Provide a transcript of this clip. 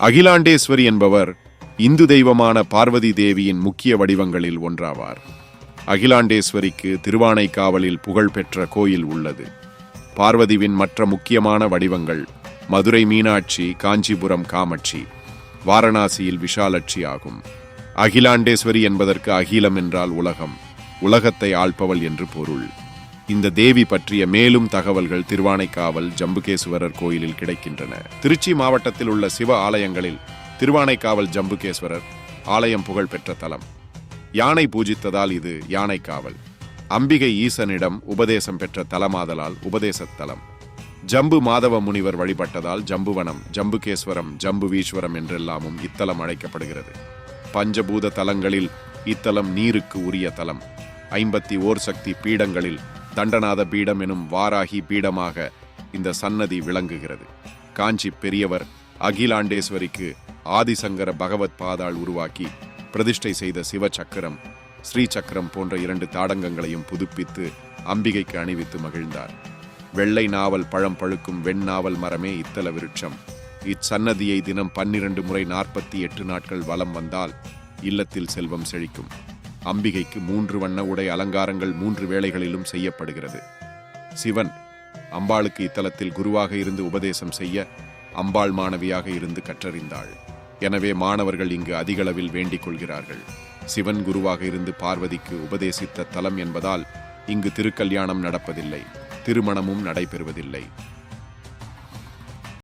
அகிலாண்டேஸ்வரி என்பவர் இந்து தெய்வமான பார்வதி தேவியின் முக்கிய வடிவங்களில் ஒன்றாவார். அகிலாண்டேஸ்வரிக்கு திருவானைக்காவலில் புகழ்பெற்ற கோயில் உள்ளது. பார்வதிவின் மற்ற முக்கியமான வடிவங்கள் மதுரை மீனாட்சி காஞ்சிபுரம் காமாட்சி வாரணாசியில் விஷாலட்சி ஆகும். அகிலாண்டேஸ்வரி என்பதற்கு அகிலம் என்றால் உலகம் உலகத்தை ஆள்பவள் என்று பொருள். இந்த தேவி பற்றிய மேலும் தகவல்கள் திருவானைக்காவல் ஜம்புகேஸ்வரர் கோயிலில் கிடைக்கின்றன. திருச்சி மாவட்டத்தில் உள்ள சிவ ஆலயங்களில் திருவானைக்காவல் ஜம்புகேஸ்வரர் ஆலயம் புகழ்பெற்ற தலம். யானை பூஜித்ததால் இது யானைக்காவல். அம்பிகை ஈசனிடம் உபதேசம் பெற்ற தலமாதலால் உபதேசத்தலம் ஜம்பு மாதவ முனிவர் வழிபட்டதால் ஜம்புவனம் ஜம்புகேஸ்வரம் ஜம்புவீஸ்வரம் என்றெல்லாமும் இத்தலம் அழைக்கப்படுகிறது. பஞ்சபூத தலங்களில் இத்தலம் நீருக்கு உரிய தலம். ஐம்பத்தி ஓர் சக்தி பீடங்களில் தண்டநாத பீடம் எனும் வாராகி பீடமாக இந்த சன்னதி விளங்குகிறது. காஞ்சி பெரியவர் அகிலாண்டேஸ்வரிக்கு ஆதிசங்கர பகவத் பாதாள் உருவாக்கி பிரதிஷ்டை செய்த சிவ சக்கரம் ஸ்ரீ சக்கரம் போன்ற இரண்டு தாடங்கங்களையும் புதுப்பித்து அம்பிகைக்கு அணிவித்து மகிழ்ந்தார். வெள்ளை நாவல் பழம் பழுக்கும் வெண்ணாவல் மரமே இத்தல விருட்சம். இச்சன்னதியை தினம் பன்னிரண்டு முறை நாற்பத்தி எட்டு நாட்கள் வலம் வந்தால் இல்லத்தில் செல்வம் செழிக்கும். அம்பிகைக்கு மூன்று வண்ண உடை அலங்காரங்கள் மூன்று வேளைகளிலும் செய்யப்படுகிறது. சிவன் அம்பாளுக்கு இத்தலத்தில் குருவாக இருந்து உபதேசம் செய்ய அம்பாள் மாணவியாக இருந்து கற்றறிந்தாள். எனவே மாணவர்கள் இங்கு அதிகளவில் வேண்டிக் கொள்கிறார்கள். சிவன் குருவாக இருந்து பார்வதிக்கு உபதேசித்த தலம் என்பதால் இங்கு திருக்கல்யாணம் நடப்பதில்லை திருமணமும் நடைபெறுவதில்லை.